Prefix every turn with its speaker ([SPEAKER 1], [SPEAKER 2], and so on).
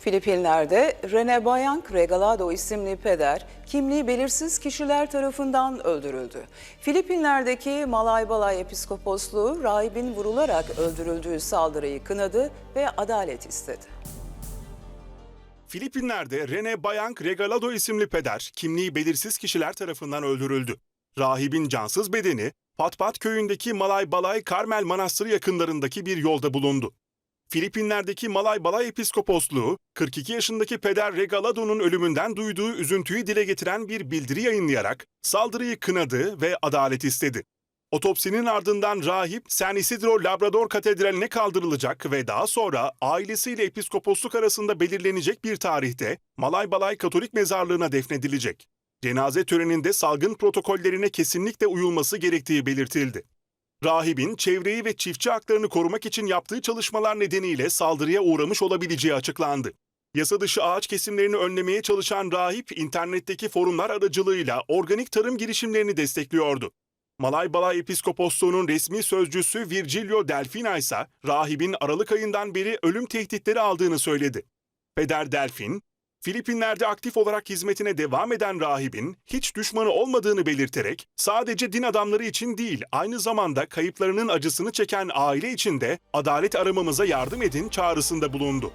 [SPEAKER 1] Filipinler'de Rene Bayang Regalado isimli peder kimliği belirsiz kişiler tarafından öldürüldü. Filipinler'deki Malay Balay Episkoposluğu rahibin vurularak öldürüldüğü saldırıyı kınadı ve adalet istedi.
[SPEAKER 2] Filipinler'de Rene Bayang Regalado isimli peder kimliği belirsiz kişiler tarafından öldürüldü. Rahibin cansız bedeni Patpat köyündeki Malay Balay Karmel Manastırı yakınlarındaki bir yolda bulundu. Filipinler'deki Malay Balay Episkoposluğu, 42 yaşındaki peder Regalado'nun ölümünden duyduğu üzüntüyü dile getiren bir bildiri yayınlayarak saldırıyı kınadı ve adalet istedi. Otopsinin ardından rahip San Isidro Labrador Katedrali'ne kaldırılacak ve daha sonra ailesiyle episkoposluk arasında belirlenecek bir tarihte Malay Balay Katolik Mezarlığı'na defnedilecek. Cenaze töreninde salgın protokollerine kesinlikle uyulması gerektiği belirtildi. Rahibin çevreyi ve çiftçi haklarını korumak için yaptığı çalışmalar nedeniyle saldırıya uğramış olabileceği açıklandı. Yasa dışı ağaç kesimlerini önlemeye çalışan rahip internetteki forumlar aracılığıyla organik tarım girişimlerini destekliyordu. Malay Balay Episkoposluğu'nun resmi sözcüsü Virgilio Delfina ise rahibin Aralık ayından beri ölüm tehditleri aldığını söyledi. Peder Delfin, Filipinler'de aktif olarak hizmetine devam eden rahibin hiç düşmanı olmadığını belirterek sadece din adamları için değil aynı zamanda kayıplarının acısını çeken aile için de adalet aramamıza yardım edin çağrısında bulundu.